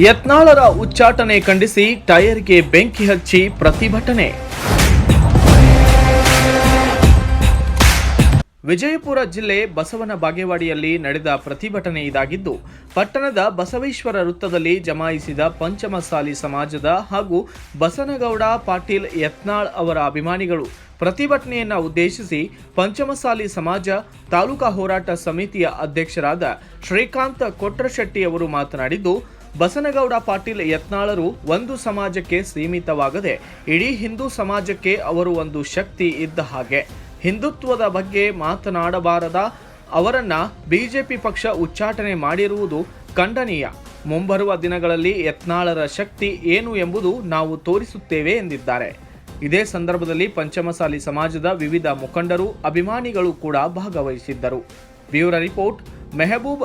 ಯತ್ನಾಳರ ಉಚ್ಚಾಟನೆ ಖಂಡಿಸಿ ಟೈರ್ಗೆ ಬೆಂಕಿ ಹಚ್ಚಿ ಪ್ರತಿಭಟನೆ. ವಿಜಯಪುರ ಜಿಲ್ಲೆ ಬಸವನ ಬಾಗೇವಾಡಿಯಲ್ಲಿ ನಡೆದ ಪ್ರತಿಭಟನೆ ಇದಾಗಿದ್ದು, ಪಟ್ಟಣದ ಬಸವೇಶ್ವರ ವೃತ್ತದಲ್ಲಿ ಜಮಾಯಿಸಿದ ಪಂಚಮಸಾಲಿ ಸಮಾಜದ ಹಾಗೂ ಬಸನಗೌಡ ಪಾಟೀಲ್ ಯತ್ನಾಳ್ ಅವರ ಅಭಿಮಾನಿಗಳು ಪ್ರತಿಭಟನೆಯನ್ನು ಉದ್ದೇಶಿಸಿ ಪಂಚಮಸಾಲಿ ಸಮಾಜ ತಾಲೂಕಾ ಹೋರಾಟ ಸಮಿತಿಯ ಅಧ್ಯಕ್ಷರಾದ ಶ್ರೀಕಾಂತ್ ಕೊಟ್ರಶೆಟ್ಟಿ ಅವರು ಮಾತನಾಡಿದ್ದು ಬಸನಗೌಡ ಪಾಟೀಲ್ ಯತ್ನಾಳರು ಒಂದು ಸಮಾಜಕ್ಕೆ ಸೀಮಿತವಾಗದೆ, ಇಡೀ ಹಿಂದೂ ಸಮಾಜಕ್ಕೆ ಅವರು ಒಂದು ಶಕ್ತಿ ಇದ್ದ ಹಾಗೆ. ಹಿಂದುತ್ವದ ಬಗ್ಗೆ ಮಾತನಾಡಬಾರದ ಅವರನ್ನ ಬಿಜೆಪಿ ಪಕ್ಷ ಉಚ್ಚಾಟನೆ ಮಾಡಿರುವುದು ಖಂಡನೀಯ. ಮುಂಬರುವ ದಿನಗಳಲ್ಲಿ ಯತ್ನಾಳರ ಶಕ್ತಿ ಏನು ಎಂಬುದು ನಾವು ತೋರಿಸುತ್ತೇವೆ ಎಂದಿದ್ದಾರೆ. ಇದೇ ಸಂದರ್ಭದಲ್ಲಿ ಪಂಚಮಸಾಲಿ ಸಮಾಜದ ವಿವಿಧ ಮುಖಂಡರು, ಅಭಿಮಾನಿಗಳು ಕೂಡ ಭಾಗವಹಿಸಿದ್ದರು. Bureau report, Mehboob